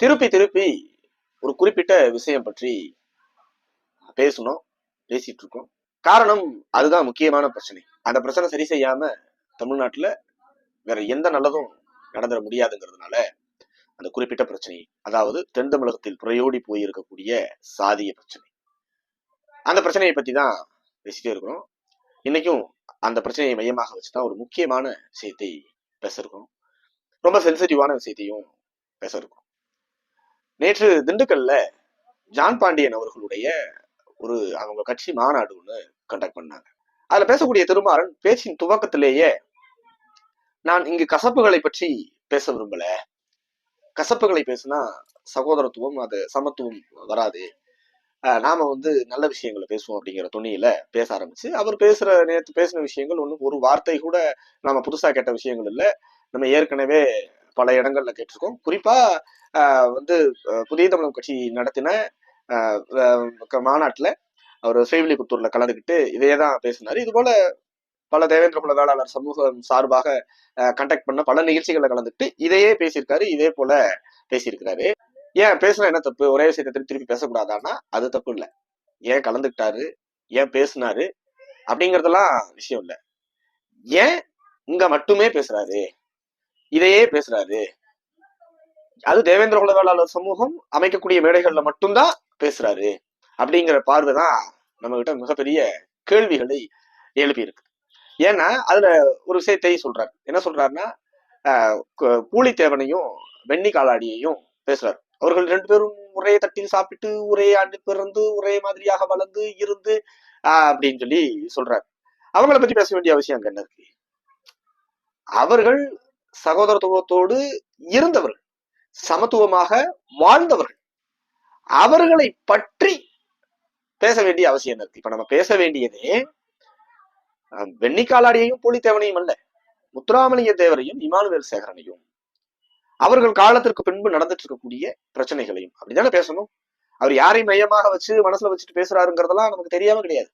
திருப்பி திருப்பி ஒரு குறிப்பிட்ட விஷயம் பற்றி பேசணும் பேசிட்டு இருக்கோம். காரணம் அதுதான் முக்கியமான பிரச்சனை. அந்த பிரச்சனை சரி செய்யாம தமிழ்நாட்டுல வேற எந்த நல்லதும் நடந்துட முடியாதுங்கிறதுனால அந்த குறிப்பிட்ட பிரச்சனை அதாவது தென் தமிழகத்தில் புறையோடி போயிருக்கக்கூடிய சாதிய பிரச்சனை. அந்த பிரச்சனையை பத்தி தான் பேசிட்டே இருக்கிறோம். இன்னைக்கும் அந்த பிரச்சனையை மையமாக வச்சுதான் ஒரு முக்கியமான விஷயத்தை பேச இருக்கோம். ரொம்ப சென்சிட்டிவான விஷயத்தையும் பேச இருக்கோம். நேற்று திண்டுக்கல்ல ஜான் பாண்டியன் அவர்களுடைய ஒரு அவங்க கட்சி மாநாடு ஒன்று கண்டக்ட் பண்ணாங்க. அதுல பேசக்கூடிய திருமாறன் பேச்சின் துவக்கத்திலேயே நான் இங்கு கசப்புகளை பற்றி பேச விரும்பல. கசப்புகளை பேசினா சகோதரத்துவம் அது சமத்துவம் வராது. நாம வந்து நல்ல விஷயங்களை பேசுவோம் அப்படிங்கிற துணியில பேச ஆரம்பிச்சு அவர் பேசுற நேற்று பேசின விஷயங்கள் ஒன்றும் ஒரு வார்த்தை கூட நாம புதுசா கேட்ட விஷயங்கள் இல்லை. நம்ம ஏற்கனவே பல இடங்கள்ல கேட்டிருக்கோம். குறிப்பா வந்து புதிய தமிழகம் கட்சி நடத்தின மாநாட்டில் அவர் ஸ்ரீவில்லிபுத்தூர்ல கலந்துக்கிட்டு இதே தான் பேசினார். இது போல பல தேவேந்திர குல வேளாளர் சமூகம் சார்பாக கண்டக்ட் பண்ண பல நிகழ்ச்சிகளில் கலந்துக்கிட்டு இதையே பேசியிருக்காரு இதே போல பேசியிருக்கிறாரு. ஏன் பேசுனா என்ன தப்பு? ஒரே விஷயத்தை திருப்பி திருப்பி பேசக்கூடாதான்னா அது தப்பு இல்லை. ஏன் கலந்துக்கிட்டாரு? ஏன் பேசினாரு? அப்படிங்கறதெல்லாம் விஷயம் இல்லை. ஏன் இங்க மட்டுமே பேசுறாரு? இதையே பேசுறாரு? அது தேவேந்திர குல வேளாளர் சமூகம் அமைக்கக்கூடிய மேடைகள்ல மட்டும்தான் பேசுறாரு. அப்படிங்கிற பார்வை தான் நம்ம கிட்ட மிகப்பெரிய கேள்விகளை எழுப்பியிருக்கு. ஏன்னா அதுல ஒரு விஷயத்தை சொல்றாரு. என்ன சொல்றாருன்னா ஆஹ் பூலித்தேவனையும் வெண்ணி காலாடியையும் பேசுறாரு. அவர்கள் ரெண்டு பேரும் ஒரே தட்டில் சாப்பிட்டு ஒரே ஆண்டு பிறந்து ஒரே மாதிரியாக வளர்ந்து இருந்து ஆஹ் அப்படின்னு சொல்லி சொல்றாரு. அவங்கள பத்தி பேச வேண்டிய அவசியம் அங்க என்ன இருக்கு? அவர்கள் சகோதரத்துவத்தோடு இருந்தவர்கள். சமத்துவமாக வாழ்ந்தவர்கள். அவர்களை பற்றி பேச வேண்டிய அவசியம் இருக்கு? இப்ப நம்ம பேச வேண்டியதே வெண்ணிக்காலாடியையும் பூலித்தேவனையும் அல்ல முத்துராமலிங்க தேவரையும் இமானுவேல் சேகரனையும். அவர்கள் காலத்திற்கு பின்பு நடந்துட்டு இருக்கக்கூடிய பிரச்சனைகளையும் அப்படிதானே பேசணும்? அவர் யாரையும் மையமாக வச்சு மனசுல வச்சுட்டு பேசுறாருங்கிறதெல்லாம் நமக்கு தெரியாம கிடையாது.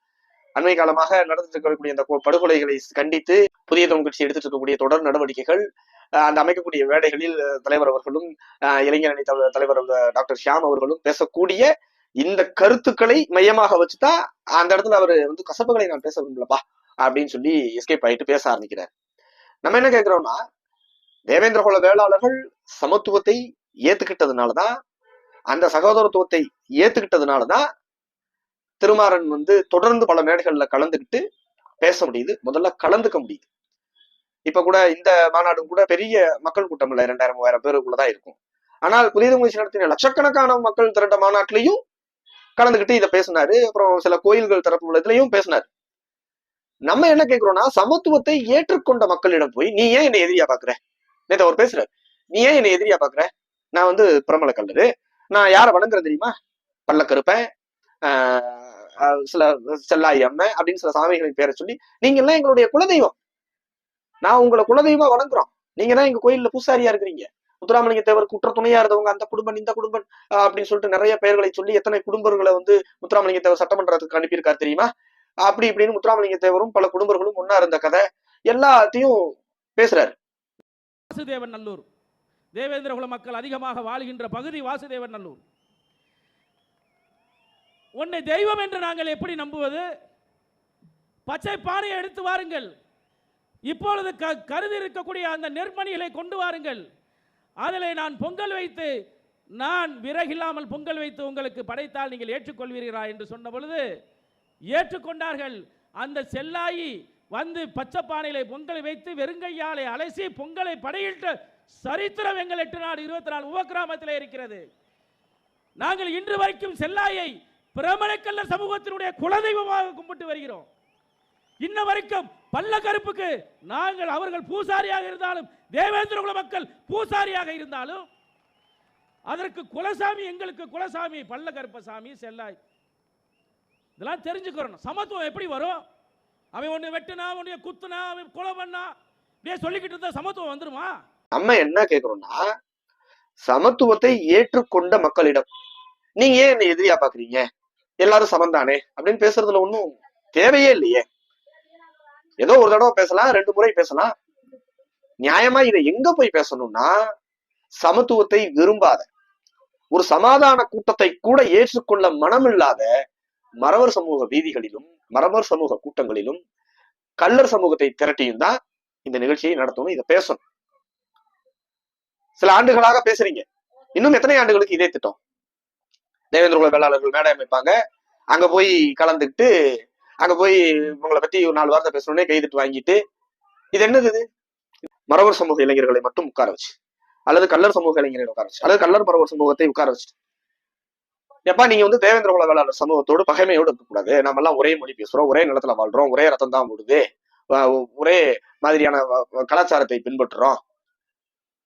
அண்மை காலமாக நடந்துட்டு இருக்கக்கூடிய இந்த படுகொலைகளை கண்டித்து புதிய தமிழ் எடுத்துட்டு இருக்கக்கூடிய தொடர் நடவடிக்கைகள் அந்த அமைக்கக்கூடிய வேடைகளில் தலைவர் அவர்களும் அஹ், இளைஞர் அணி தலைவர் டாக்டர் ஷியாம் அவர்களும் பேசக்கூடிய இந்த கருத்துக்களை மையமாக வச்சுதான் அந்த இடத்துல அவர் வந்து கசப்புகளை நான் பேச விரும்பலப்பா அப்படின்னு சொல்லி எஸ்கேப் ஆயிட்டு பேச ஆரம்பிக்கிறார். நம்ம என்ன கேட்கிறோம்னா தேவேந்திர குல வேளாளர்கள் சமத்துவத்தை ஏத்துக்கிட்டதுனாலதான் அந்த சகோதரத்துவத்தை ஏத்துக்கிட்டதுனாலதான் திருமாறன் வந்து தொடர்ந்து பல மேடைகள்ல கலந்துக்கிட்டு பேச முடியுது முதல்ல கலந்துக்க முடியுது. இப்ப கூட இந்த மாநாடும் கூட பெரிய மக்கள் கூட்டம் இல்லை. இரண்டாயிரம் மூவாயிரம் பேருக்குள்ளதான் இருக்கும். ஆனால் புதிய முயற்சி நடத்தின லட்சக்கணக்கான மக்கள் திரண்ட மாநாட்டிலையும் கலந்துக்கிட்டு இதை பேசினாரு. அப்புறம் சில கோயில்கள் தரப்பு இதுலயும் பேசினாரு. நம்ம என்ன கேட்கிறோம்னா சமத்துவத்தை ஏற்றுக்கொண்ட மக்களிடம் போய் நீ ஏன் என்னை எதிரியா பாக்குற? நேற்று அவர் பேசுறாரு. நீ ஏன் என்னை எதிரியா பாக்குற? நான் வந்து பிரமல கல்லரு நான் யாரை வணங்குறேன் தெரியுமா? பல்லக்கருப்பேன் ஆஹ் சில செல்லாய் அம்மை அப்படின்னு சில சாமிகளின் பேரை சொல்லி நீங்க எல்லாம் எங்களுடைய குலதெய்வம். நான் உங்களை குலதெய்வமா வணங்குறோம். நீங்க தான் எங்க கோயில்ல பூசாரியா இருக்கிறீங்க. முத்துராமலிங்க தேவர் குற்ற துணையா இருந்தவங்க அந்த குடும்பம் இந்த குடும்பம் அப்படின்னு சொல்லிட்டு நிறைய பெயர்களை சொல்லி எத்தனை குடும்பங்களை வந்து முத்துராமலிங்க தேவர் சட்டமன்றத்துக்கு அனுப்பியிருக்காரு தெரியுமா? அப்படி இப்படின்னு முத்துராமலிங்க தேவரும் பல குடும்பங்களும் ஒன்னா இருந்த கதை எல்லாத்தையும் பேசுறாரு. வாசுதேவன் நல்லூர். தேவேந்திரகுல மக்கள் அதிகமாக வாழ்கின்ற பகுதி வாசுதேவன் நல்லூர். உன்னை தெய்வம் என்று நாங்கள் எப்படி நம்புவது? பச்சை பானையை எடுத்து வாருங்கள். இப்பொழுது க கருதி இருக்கக்கூடிய அந்த நெர்மணிகளை கொண்டு வாருங்கள். அதில் நான் பொங்கல் வைத்து நான் விறகில்லாமல் பொங்கல் வைத்து உங்களுக்கு படைத்தால் நீங்கள் ஏற்றுக்கொள்வீர்களா என்று சொன்ன பொழுது ஏற்றுக்கொண்டார்கள். அந்த செல்லாயி வந்து பச்சை பானையிலே பொங்கலை வைத்து வெறுங்கையாலை அலசி பொங்கலை படையிட்ட சரித்திரம் எங்கள் எட்டு நாடு இருபத்தி நாலு உபகிராமத்தில் இருக்கிறது. நாங்கள் இன்று வரைக்கும் செல்லாயை பிரமணக்கல்ல சமூகத்தினுடைய குலதெய்வமாக கும்பிட்டு வருகிறோம். இன்ன வரைக்கும் பல்ல கருப்புக்கு நாங்கள் அவர்கள் பூசாரியாக இருந்தாலும் தேவேந்திரகுல மக்கள் பூசாரியாக இருந்தாலும் அதற்கு குலசாமி எங்களுக்கு குலசாமி பல்ல கருப்பசாமி செல்லாய். இதெல்லாம் தெரிஞ்சுக்கிறோம் சமத்துவம் எப்படி வரும்? அவன் ஒன்று வெட்டுனா ஒன்று குத்துனா அவன் கொலை பண்ணா இப்படியே சொல்லிக்கிட்டு இருந்தா சமத்துவம் வந்துருமா? நம்ம என்ன கேட்குறோம்னா சமத்துவத்தை ஏற்றுக்கொண்ட மக்களிடம் நீங்க ஏன் என்னை எதிரியா பாக்குறீங்க? எல்லாரும் சமந்தானே அப்படின்னு பேசுறதுல ஒன்றும் தேவையே இல்லையே. ஏதோ ஒரு தடவை பேசலாம் ரெண்டு முறை பேசலாம். நியாயமா இதை எங்க போய் பேசணும்னா சமத்துவத்தை விரும்பாத ஒரு சமாதான கூட்டத்தை கூட ஏற்றுக்கொள்ள மனமில்லாத மறவர் சமூக வீதிகளிலும் மறவர் சமூக கூட்டங்களிலும் கள்ளர் சமூகத்தை திரட்டியும் தான் இந்த நிகழ்ச்சியை நடத்தணும் இதை பேசணும். சில ஆண்டுகளாக பேசுறீங்க. இன்னும் எத்தனை ஆண்டுகளுக்கு இதே திட்டம்? தேவேந்திர குல வேளாளர்கள் மேடை அமைப்பாங்க. அங்க போய் கலந்துக்கிட்டு அங்க போய் இவங்களை பத்தி ஒரு நாலு வார்த்தை பேசணுன்னே கைதிட்டு வாங்கிட்டு இது என்னது இது? சமூக இளைஞர்களை மட்டும் உட்கார வச்சு அல்லது கல்லர் சமூக இளைஞர்களை உட்கார வச்சு அல்லது கல்லர் மரவர் சமூகத்தை உட்கார வச்சுட்டு. எப்பா நீங்க வந்து தேவேந்திர குல வேளாளர் சமூகத்தோடு பகைமையோடு இருக்கக்கூடாது. நம்ம எல்லாம் ஒரே மொழி பேசுறோம் ஒரே நிலத்துல வாழ்றோம் ஒரே ரத்தம் தான் ஓடுது. ஒரே மாதிரியான கலாச்சாரத்தை பின்பற்றுறோம்.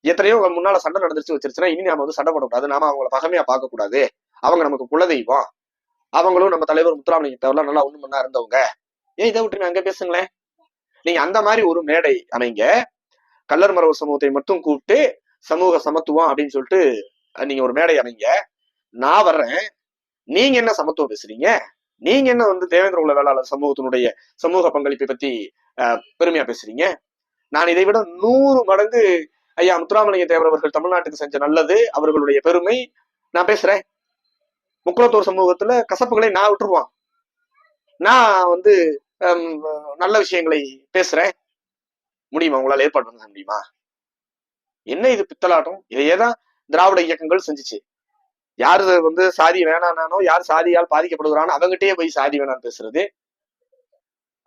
எத்தனையோ முன்னால சண்டை நடந்துச்சு வச்சிருச்சுன்னா இனி நாம வந்து சண்டை போடக்கூடாது. நாம அவங்கள பகைமையா பார்க்க கூடாது அவங்க நமக்கு குலதெய்வம். அவங்களும் நம்ம தலைவர் முத்துராமலிங்க தேவர்லாம் நல்லா ஒண்ணு மண்ணா இருந்தவங்க. ஏன் இதை விட்டு அங்க பேசுங்களேன்? நீங்க அந்த மாதிரி ஒரு மேடை அமைங்க. கல்லர் மரவர் சமூகத்தை மட்டும் கூப்பிட்டு சமூக சமத்துவம் அப்படின்னு சொல்லிட்டு நீங்க ஒரு மேடை அமைங்க. நான் வர்றேன். நீங்க என்ன சமத்துவம் பேசுறீங்க? நீங்க என்ன வந்து தேவேந்திர உள்ள வேளாளர் சமூகத்தினுடைய சமூக பங்களிப்பை பத்தி பெருமையா பேசுறீங்க? நான் இதை விட நூறு மடங்கு ஐயா முத்துராமலிங்க தேவர் அவர்கள் தமிழ்நாட்டுக்கு செஞ்ச நல்லது அவர்களுடைய பெருமை. நான் பேசுறேன். முக்குளத்தூர் சமூகத்துல கசப்புகளை நான் விட்டுருவான். நான் வந்து நல்ல விஷயங்களை பேசுறேன். முடியுமா? உங்களால ஏற்பாடு பண்ண முடியுமா? என்ன இது பித்தலாட்டம்? இதையே தான் திராவிட இயக்கங்கள் செஞ்சுச்சு. யாரு வந்து சாதி வேணானானோ யார் சாதியால் பாதிக்கப்படுகிறானோ அவங்ககிட்டயே போய் சாதி வேணான்னு பேசுறது.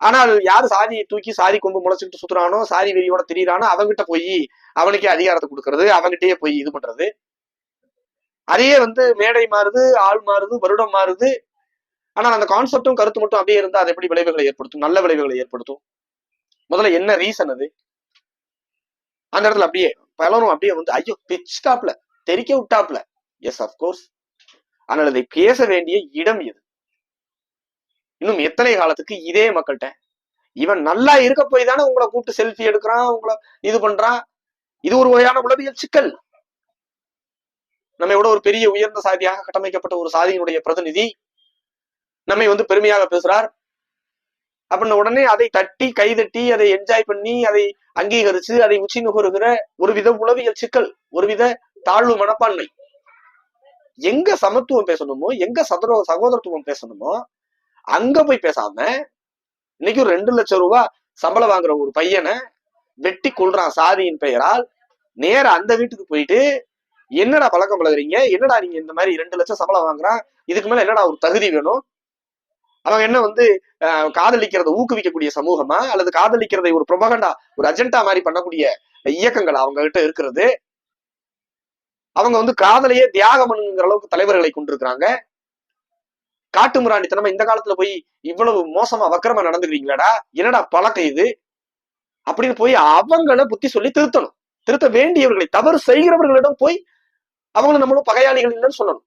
ஆனால் யார் சாதியை தூக்கி சாதி கொம்பு முளைச்சிட்டு சுத்துறானோ சாதி வெறியோட திரியிறானோ அவங்ககிட்ட போய் அவனுக்கே அதிகாரத்தை கொடுக்கறது அவங்ககிட்டயே போய் இது பண்றது. அதையே வந்து மேடை மாறுது ஆள் மாறுது வருடம் மாறுது. ஆனால் அந்த கான்செப்டும் கருத்து மட்டும் அப்படியே இருந்தா அது எப்படி விளைவுகளை ஏற்படுத்தும்? நல்ல விளைவுகளை ஏற்படுத்தும்? முதல்ல என்ன ரீசன் அது? அந்த இடத்துல அப்படியே பலரும் அப்படியே வந்து ஐயோ பிச்டாப்ல தெரிக்க விட்டாப்ல. எஸ் அப்கோர்ஸ் ஆனால் இதை பேச வேண்டிய இடம் எது இன்னும் எத்தனை காலத்துக்கு இதே மக்கள்கிட்ட இவன் நல்லா இருக்க போய் தானே உங்களை கூப்பிட்டு செல்ஃபி எடுக்கிறான் உங்களை இது பண்றான். இது ஒரு வகையான உளவியல் சிக்கல். நம்மை விட ஒரு பெரிய உயர்ந்த சாதியாக கட்டமைக்கப்பட்ட ஒரு சாதியினுடைய பிரதிநிதி நம்மை வந்து பெருமையாக பேசுறார். அப்படின்ன உடனே அதை தட்டி கைதட்டி அதை என்ஜாய் பண்ணி அதை அங்கீகரிச்சு அதை உச்சி நுகருகிற ஒரு வித உளவியல் சிக்கல் ஒரு வித தாழ்வு மனப்பான்மை. எங்க சமத்துவம் பேசணுமோ எங்க சதரோ சகோதரத்துவம் பேசணுமோ அங்க போய் பேசாம இன்னைக்கு ஒரு ரெண்டு லட்சம் ரூபாய் சம்பளம் வாங்குற ஒரு பையனை வெட்டி கொள்றான் சாதியின் பெயரால். நேரா அந்த வீட்டுக்கு போயிட்டு என்னடா பழக்கம் பழகுறீங்க? என்னடா நீங்க இந்த மாதிரி ரெண்டு லட்சம் சம்பளம் வாங்குறான் இதுக்கு மேல என்னடா ஒரு தகுதி வேணும்? அவங்க என்ன வந்து காதலிக்கிறத ஊக்குவிக்கக்கூடிய சமூகமா? அல்லது காதலிக்கிறதை ஒரு ப்ரொபகண்டா ஒரு அஜெண்டா மாதிரி பண்ணக்கூடிய இயக்கங்கள் அவங்க கிட்ட இருக்கிறது? அவங்க வந்து காதலையே தியாகம் பண்ணுங்கிற அளவுக்கு தலைவர்களை கொண்டிருக்கிறாங்க. காட்டு மிராண்டித்தனமா இந்த காலத்துல போய் இவ்வளவு மோசமா வக்கரமா நடந்துக்கிறீங்களாடா? என்னடா பழக்கம் இது? அப்படின்னு போய் அவங்கள புத்தி சொல்லி திருத்தணும். திருத்த வேண்டியவர்களை தவறு செய்கிறவர்களிடம் போய் அவங்களும் நம்மளும் பகையாளிகள் இல்லைன்னு சொல்லணும்.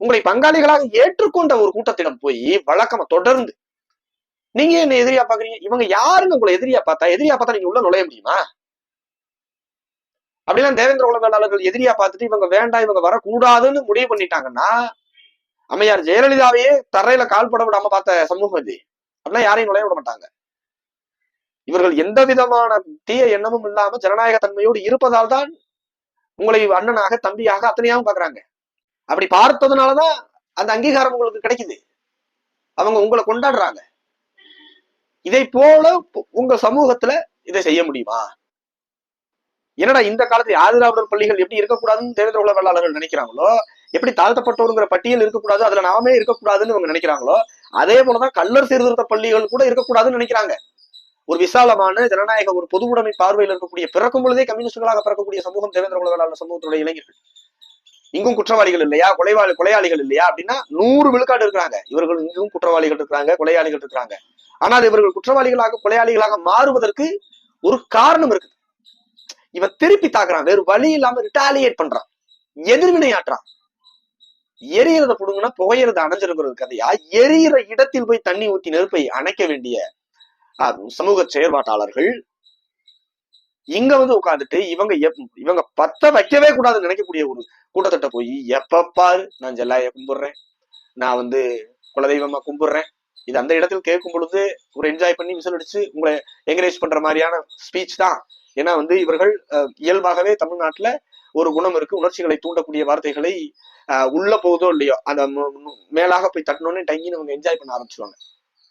உங்களை பங்காளிகளாக ஏற்றுக்கொண்ட ஒரு கூட்டத்திடம் போய் வழக்கமா தொடர்ந்து நீங்க என்ன எதிரியா பாக்குறீங்க? இவங்க யாருங்க உங்களை எதிரியா பார்த்தா? எதிரியா பார்த்தா நீங்க உள்ள நுழைய முடியுமா? அப்படிலாம் தேவேந்திர குல வேளாளர்கள் எதிரியா பார்த்துட்டு இவங்க வேண்டாம் இவங்க வரக்கூடாதுன்னு முடிவு பண்ணிட்டாங்கன்னா அம்மையார் ஜெயலலிதாவையே தரையில கால்பட விடாம பார்த்த சமூகம் இது. அப்படிலாம் யாரையும் நுழைய விட மாட்டாங்க. இவர்கள் எந்த விதமான தீய எண்ணமும் இல்லாம ஜனநாயக தன்மையோடு இருப்பதால் தான் உங்களை அண்ணனாக தம்பியாக அத்தனையாவும் பாக்குறாங்க அப்படி பார்த்ததுனாலதான் அந்த அங்கீகாரம் உங்களுக்கு கிடைக்குது. அவங்க உங்களை கொண்டாடுறாங்க. இதை போல உங்க சமூகத்துல இதை செய்ய முடியுமா? என்னடா இந்த காலத்துல ஆதிராவிடர் பள்ளிகள் எப்படி இருக்கக்கூடாதுன்னு தேர்தல் குல வேளாளர்கள் நினைக்கிறாங்களோ எப்படி தாழ்த்தப்பட்டோருங்கிற பட்டியல் இருக்கக்கூடாது அதுல நாமே இருக்கக்கூடாதுன்னு இவங்க நினைக்கிறாங்களோ அதே போலதான் கல்லர் சீர்திருத்த பள்ளிகள் கூட இருக்கக்கூடாதுன்னு நினைக்கிறாங்க. ஒரு விசாலமான ஜனநாயக ஒரு பொது உடைமை பார்வையில் இருக்கக்கூடிய பிறக்கும் பொழுதே கம்யூனிஸ்டுகளாக பிறக்கக்கூடிய சமூகம் தேவேந்திர உலகளான சமூகத்துடைய இளைஞர்கள். இங்கும் குற்றவாளிகள் இல்லையா? கொலைவாளி கொலையாளிகள் இல்லையா? அப்படின்னா நூறு விழுக்காடு இருக்கிறாங்க. இவர்கள் இங்கும் குற்றவாளிகள் இருக்கிறாங்க கொலையாளிகள் இருக்கிறாங்க. ஆனால் இவர்கள் குற்றவாளிகளாக கொலையாளிகளாக மாறுவதற்கு ஒரு காரணம் இருக்குது. இவன் திருப்பி தாக்குறான் வேறு வழி இல்லாம ரிட்டாலியேட் பண்றான். எதிர்வினையாற்றான் எரியறத புடுங்கன்னா புகையறத அணைஞ்சிருக்கிறது கதையா? எரியற இடத்தில் போய் தண்ணி ஊத்தி நெருப்பை அணைக்க வேண்டிய சமூக செயற்பாட்டாளர்கள் இங்க வந்து உட்கார்ந்துட்டு இவங்க எப்- இவங்க பத்த வைக்கவே கூடாதுன்னு நினைக்கக்கூடிய ஒரு கூட்டத்திட்ட போய் எப்ப பாரு நான் ஜெல்லாய கும்பிடுறேன். நான் வந்து குலதெய்வமா கும்பிடுறேன். இது அந்த இடத்தில் கேட்கும் பொழுது ஒரு என்ஜாய் பண்ணி மிசல் அடிச்சு உங்களை என்கரேஜ் பண்ற மாதிரியான ஸ்பீச் தான். ஏன்னா வந்து இவர்கள் அஹ், இயல்பாகவே தமிழ்நாட்டுல ஒரு குணம் இருக்கு. உணர்ச்சிகளை தூண்டக்கூடிய வார்த்தைகளை உள்ள போகுதோ இல்லையோ அந்த மேலாக போய் தட்டணும்னு டங்கின்னு அவங்க என்ஜாய் பண்ண ஆரம்பிச்சிருவாங்க.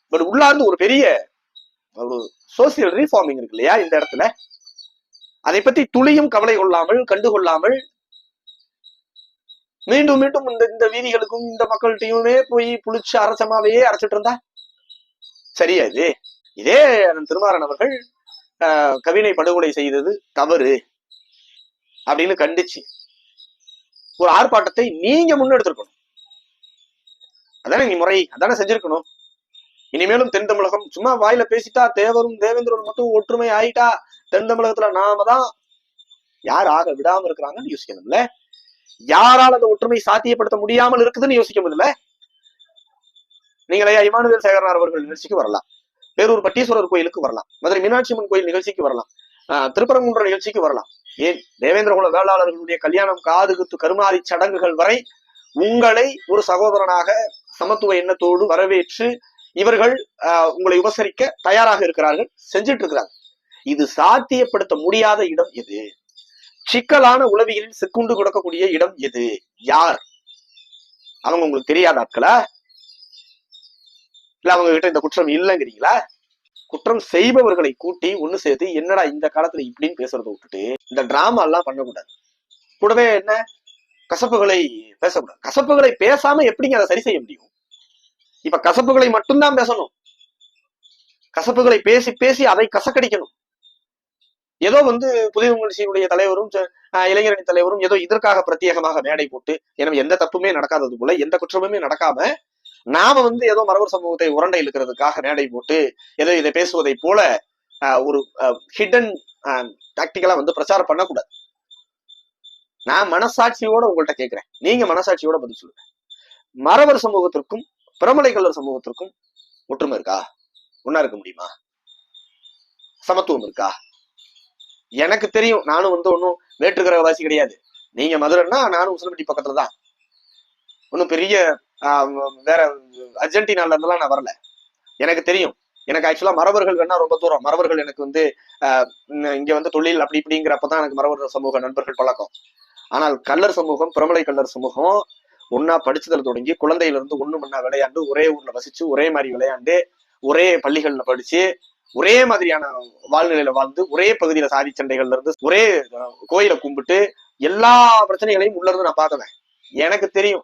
பட் உள்ளார்ந்து ஒரு பெரிய ஒரு சோசியல் ரீஃபார்மிங் இருக்கு இல்லையா இந்த இடத்துல? அதை பத்தி துளியும் கவலை கொள்ளாமல் கண்டுகொள்ளாமல் மீண்டும் மீண்டும் இந்த இந்த வீதிகளுக்கும் இந்த மக்கள்கிட்டயுமே போய் புளிச்சு அரசமாவே அரைச்சிட்டு இருந்தா? சரியா இது? இதே திருமாறன் அவர்கள் ஆஹ், கவினை படுகொலை செய்தது தவறு அப்படின்னு கண்டிச்சு. ஒரு ஆர்ப்பாட்டத்தை நீங்க முன்னெடுத்திருக்கணும். அதானே நீ முறை அதானே செஞ்சிருக்கணும். இனிமேலும் தென் தமிழகம். சும்மா வாயில பேசிட்டா தேவரும் தேவேந்திரரும் மட்டும் ஒற்றுமை ஆயிட்டா தென் தமிழகத்துல நாம தான் யார் ஆக விடாம இருக்கிறாங்கன்னு யோசிக்கணும்ல? யாரால் அந்த ஒற்றுமை சாத்தியப்படுத்த முடியாமல் இருக்குதுன்னு யோசிக்க முடியல நீங்களே இமானுவேல் சேகரனார் அவர்கள் நிகழ்ச்சிக்கு வரலாம். பேரூர் பட்டீஸ்வரர் கோயிலுக்கு வரலாம். மதுரை மீனாட்சி அம்மன் கோயில் நிகழ்ச்சிக்கு வரலாம். ஆஹ் திருப்பரங்குன்ற நிகழ்ச்சிக்கு வரலாம். ஏன்? தேவேந்திரகுல வேளாளர்களுடைய கல்யாணம் காது குத்து கருமாரி சடங்குகள் வரை உங்களை ஒரு சகோதரனாக சமத்துவ எண்ணத்தோடு வரவேற்று இவர்கள் ஆஹ், உங்களை உபசரிக்க தயாராக இருக்கிறார்கள் செஞ்சுட்டு இருக்கிறாங்க இது சாத்தியப்படுத்த முடியாத இடம் எது? சிக்கலான உளவியலில் சிக்குண்டு கொடுக்கக்கூடிய இடம் எது? யார்? அவங்க உங்களுக்கு தெரியாத ஆட்களா? இல்ல அவங்க கிட்ட இந்த குற்றம் இல்லைங்கிறீங்களா? குற்றம் செய்பவர்களை கூட்டி ஒண்ணு சேர்த்து என்னடா இந்த காலத்துல இப்படின்னு பேசுறதை விட்டுட்டு இந்த டிராமா எல்லாம் பண்ணக்கூடாது. கூடவே என்ன? கசப்புகளை பேசக்கூடாது. கசப்புகளை பேசாம எப்படிங்க அதை சரி செய்ய முடியும்? இப்ப கசப்புகளை மட்டும்தான் பேசணும். கசப்புகளை பேசி பேசி அதை கசக்கடிக்கணும். ஏதோ வந்து புதிய முயற்சியினுடைய தலைவரும் ஆஹ் இளைஞரணி தலைவரும் ஏதோ இதற்காக பிரத்யேகமாக மேடை போட்டு எனவே எந்த தப்புமே நடக்காதது போல எந்த குற்றமுமே நடக்காம நாம வந்து ஏதோ மரபர் சமூகத்தை உரண்டை இழுக்கிறதுக்காக மேடை போட்டு ஏதோ இதை பேசுவதை போல ஆஹ் ஒரு ஹிடன் டாக்டிக்கலா வந்து பிரச்சாரம் பண்ணக்கூடாது. நான் மனசாட்சியோட உங்கள்ட்ட கேட்கிறேன் நீங்க மனசாட்சியோட பதில் சொல்லுங்க. மரவர் சமூகத்திற்கும் பிரமலை கல்லர் சமூகத்திற்கும் ஒற்றுமை இருக்கா? ஒன்னா இருக்க முடியுமா? சமத்துவம் இருக்கா? எனக்கு தெரியும் நானும் வந்து ஒன்றும் வேற்றுக்கிரகவாசி கிடையாது. நீங்க மதுரைன்னா நானும் உசிலம்பட்டி பக்கத்துல தான் ஒன்றும் பெரிய வேற அர்ஜென்டினால இருந்தெல்லாம் நான் வரல. எனக்கு தெரியும். எனக்கு ஆக்சுவலா மரபர்கள் வேணா ரொம்ப தூரம். மரபர்கள் எனக்கு வந்து ஆஹ், இங்க- இங்க வந்து தொழில் அப்படி இப்படிங்கிறப்பதான் எனக்கு மரபர் சமூக நண்பர்கள் பழக்கம். ஆனால் கல்லர் சமூகம் பிரமலை கல்லர் சமூகம் ஒன்னா படிச்சதுல தொடங்கி குழந்தையில இருந்து ஒண்ணு மண்ணா விளையாண்டு ஒரே ஊர்ல வசிச்சு ஒரே மாதிரி விளையாண்டு ஒரே பள்ளிகள்ல படிச்சு ஒரே மாதிரியான வாழ்நிலையில வாழ்ந்து ஒரே பகுதியில சாதி சண்டைகள்ல இருந்து ஒரே கோயிலை கும்பிட்டு எல்லா பிரச்சனைகளையும் உள்ள இருந்து நான் பார்த்துவேன். எனக்கு தெரியும்.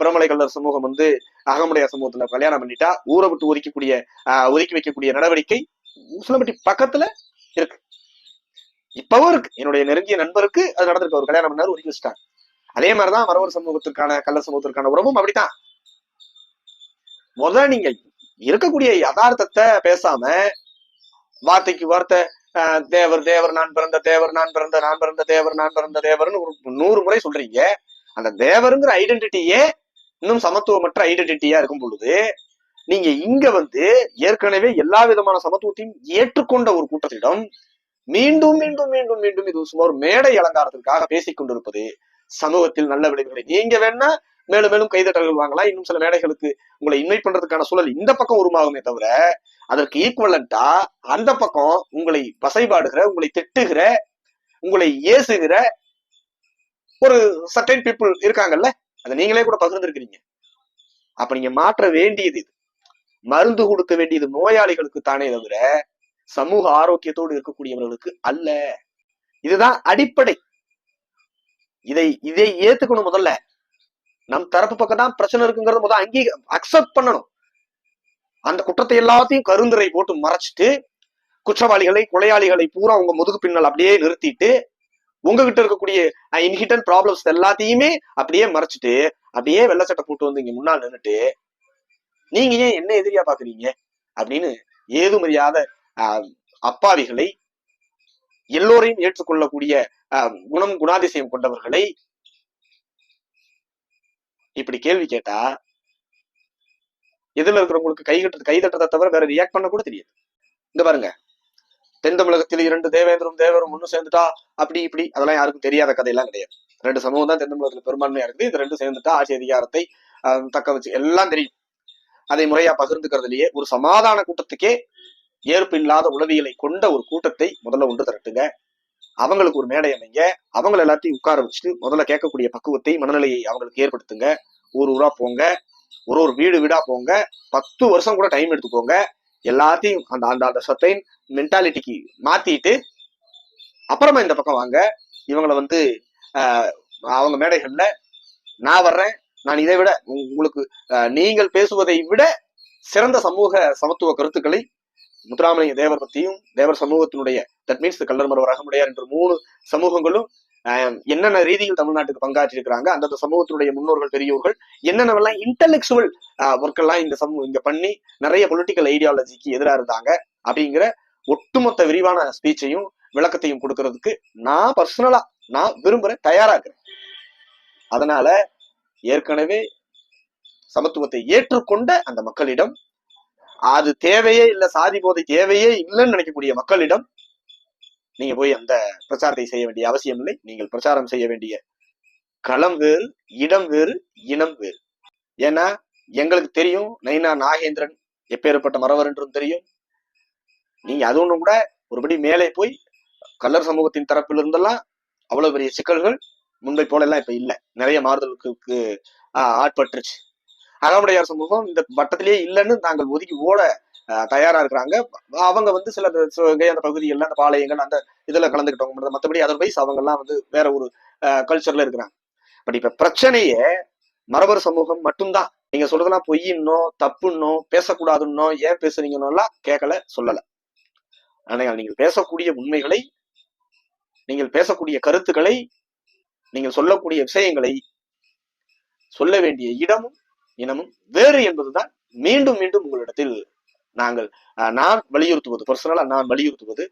பிரமலை கல்லர் சமூகம் வந்து அகமுடைய சமூகத்துல கல்யாணம் பண்ணிட்டா ஊரை விட்டு ஒதுக்கக்கூடிய ஆஹ், ஒதுக்கி வைக்கக்கூடிய நடவடிக்கை உசிலம்பட்டி பக்கத்துல இருக்கு. இப்பவும் இருக்கு. என்னுடைய நெருங்கிய நண்பருக்கு அது நடந்திருக்கு. ஒரு கல்யாணம் பண்ணாரு ஒதுக்கி வச்சுட்டாங்க அதே மாதிரிதான் வரவர் சமூகத்திற்கான கள்ள சமூகத்திற்கான உறவும் அப்படித்தான். முதல்ல நீங்க இருக்கக்கூடிய யதார்த்தத்தை பேசாம வார்த்தைக்கு வார்த்தை தேவர் தேவர் நான் பிறந்த தேவர் நான் பிறந்த நான் பிறந்த தேவர் நான் பிறந்த தேவர்னு ஒரு நூறு முறை சொல்றீங்க. அந்த தேவருங்கிற ஐடென்டிட்டியே இன்னும் சமத்துவமற்ற ஐடென்டிட்டியா இருக்கும் பொழுது நீங்க இங்க வந்து ஏற்கனவே எல்லா விதமான சமத்துவத்தையும் ஏற்றுக்கொண்ட ஒரு கூட்டத்திடம் மீண்டும் மீண்டும் மீண்டும் மீண்டும் இது சுமார் மேடை அலங்காரத்திற்காக பேசிக் கொண்டிருப்பது சமூகத்தில் நல்ல விளைவுகளை. நீங்க வேணா மேலும் மேலும் கைதட்டல்கள் வாங்கலாம். இன்னும் சில மேடைகளுக்கு உங்களை இன்வைட் பண்றதுக்கான சூழல் இந்த பக்கம் உருவாகுமே தவிர அதற்கு ஈக்குவலண்டா அந்த பக்கம் உங்களை பசைபாடுகிற உங்களை திட்டுகிற உங்களை ஏசுகிற ஒரு சர்டைன் பீப்புள் இருக்காங்கல்ல அதை நீங்களே கூட பகிர்ந்துருக்கிறீங்க. அப்ப நீங்க மாற்ற வேண்டியது இது. மருந்து கொடுக்க வேண்டியது நோயாளிகளுக்கு தானே தவிர சமூக ஆரோக்கியத்தோடு இருக்கக்கூடியவர்களுக்கு அல்ல. இதுதான் அடிப்படை. இதை இதை ஏத்துக்கணும் முதல்ல. நம் தரப்பு பக்கம் தான் பிரச்சனை இருக்குங்கிறது முதல்ல அங்கீ அக்செப்ட் பண்ணணும். அந்த குற்றத்தை எல்லாத்தையும் கருந்துரை போட்டு மறைச்சிட்டு குற்றவாளிகளை கொலையாளிகளை பூரா உங்க முதுகு பின்னல் அப்படியே நிறுத்திட்டு உங்ககிட்ட இருக்கக்கூடிய இன்ஹிட்டன் ப்ராப்ளம்ஸ் எல்லாத்தையுமே அப்படியே மறைச்சிட்டு அப்படியே வெள்ளை சட்டை போட்டு வந்து இங்க முன்னால் நின்னுட்டு நீங்க ஏன் என்ன எதிரியா பாக்குறீங்க? அப்படின்னு ஏதுமறியாத அப்பாவிகளை எல்லோரையும் ஏற்றுக்கொள்ளக்கூடிய குணம் குணாதிசயம் கொண்டவர்களை இப்படி கேள்வி கேட்டா எதுல இருக்கிறவங்களுக்கு கை கட்டு கை தட்டதை தவிர வேற ரியாக்ட் பண்ண கூட தெரியாது. இங்க பாருங்க. தென் தமிழகத்தில் இரண்டு தேவேந்திரம் தேவரும் ஒண்ணு சேர்ந்துட்டா அப்படி இப்படி அதெல்லாம் யாருக்கும் தெரியாத கதையெல்லாம் கிடையாது. ரெண்டு சமூகம் தான் தென் தமிழகத்துல பெரும்பான்மையா இருக்குது. இது ரெண்டு சேர்ந்துட்டா ஆட்சி அதிகாரத்தை தக்க வச்சு எல்லாம் தெரியும். அதை முறையா பகிர்ந்துக்கிறதுலயே ஒரு சமாதான கூட்டத்துக்கே ஏற்பு இல்லாத உளவியலை கொண்ட ஒரு கூட்டத்தை முதல்ல ஒன்று திரட்டுங்க. அவங்களுக்கு ஒரு மேடை அமைங்க. அவங்கள எல்லாத்தையும் உட்கார வச்சுட்டு முதல்ல கேட்கக்கூடிய பக்குவத்தை மனநிலையை அவங்களுக்கு ஏற்படுத்துங்க. ஊர் ஊரா போங்க. ஒரு ஒரு வீடு வீடா போங்க. பத்து வருஷம் கூட டைம் எடுத்துக்கோங்க எல்லாத்தையும் அந்த அந்த அந்த சத்தைன் மென்டாலிட்டிக்கு மாத்திட்டு அப்புறமா இந்த பக்கம் வாங்க. இவங்களை வந்து அவங்க மேடைகள்ல நான் வர்றேன். நான் இதை விட உங்களுக்கு நீங்கள் பேசுவதை விட சிறந்த சமூக சமத்துவ கருத்துக்களை முத்துராமலிங்க தேவர் பத்தியும் தேவர் சமூகத்தினுடைய தட் மீன்ஸ் கல்லர் மருவர் அகமுடையார் என்ற மூணு சமூகங்களும் என்னென்ன ரீதியில் தமிழ்நாட்டுக்கு பங்காற்றி இருக்கிறாங்க அந்தந்த சமூகத்தினுடைய முன்னோர்கள் பெரியோர்கள் என்னென்னவெல்லாம் இன்டலெக்சுவல் ஒர்க் எல்லாம் இந்த சமூகம் இங்க பண்ணி நிறைய பொலிட்டிக்கல் ஐடியாலஜிக்கு எதிராக இருந்தாங்க அப்படிங்கிற ஒட்டுமொத்த விரிவான ஸ்பீச்சையும் விளக்கத்தையும் கொடுக்கறதுக்கு நான் பர்சனலா நான் விரும்புறேன் தயாரா இருக்கிறேன் அதனால ஏற்கனவே சமத்துவத்தை ஏற்றுக்கொண்ட அந்த மக்களிடம் அது தேவையே இல்லை சாதி போதை தேவையே இல்லைன்னு நினைக்கக்கூடிய மக்களிடம் நீங்க போய் அந்த பிரச்சாரத்தை செய்ய வேண்டிய அவசியம் இல்லை. நீங்கள் பிரச்சாரம் செய்ய வேண்டிய களம் வேறு இடம் வேறு இனம் வேறு. ஏன்னா எங்களுக்கு தெரியும் நைனா நாகேந்திரன் எப்பேற்பட்ட மறவர் என்றும் தெரியும். நீங்க அது ஒன்றும் கூட ஒருபடி மேலே போய் கல்லர் சமூகத்தின் தரப்பில் இருந்தெல்லாம் அவ்வளவு பெரிய சிக்கல்கள் முன்பை போல எல்லாம் இப்ப இல்லை. நிறைய மாறுதலுக்கு ஆட்பட்டுருச்சு. அகமுடையார் சமூகம் இந்த வட்டத்திலேயே இல்லைன்னு நாங்கள் ஒதுக்கி ஓட தயாரா இருக்கிறாங்க. அவங்க வந்து சில இந்த அந்த பகுதிகளில் அந்த பாளையங்கள் அந்த இதுல கலந்துக்கிட்டவங்க மற்றபடி அதர்வைஸ் அவங்க எல்லாம் வந்து வேற ஒரு கல்ச்சர்ல இருக்கிறாங்க. பட் இப்ப பிரச்சனையே மரபர் சமூகம் மட்டும்தான். நீங்க சொல்றதெல்லாம் பொய்யின்னோ தப்புன்னோ பேசக்கூடாதுன்னோ ஏன் பேசுறீங்கன்னோலாம் கேட்கல சொல்லல. ஆனால் நீங்கள் பேசக்கூடிய உண்மைகளை நீங்கள் பேசக்கூடிய கருத்துக்களை நீங்கள் சொல்லக்கூடிய விஷயங்களை சொல்ல வேண்டிய இடமும் இனமும் வேறு என்பதுதான் மீண்டும் மீண்டும் உங்களிடத்தில் நாங்கள் அஹ், நான் வலியுறுத்துவது பர்சனலா நான் வலியுறுத்துவது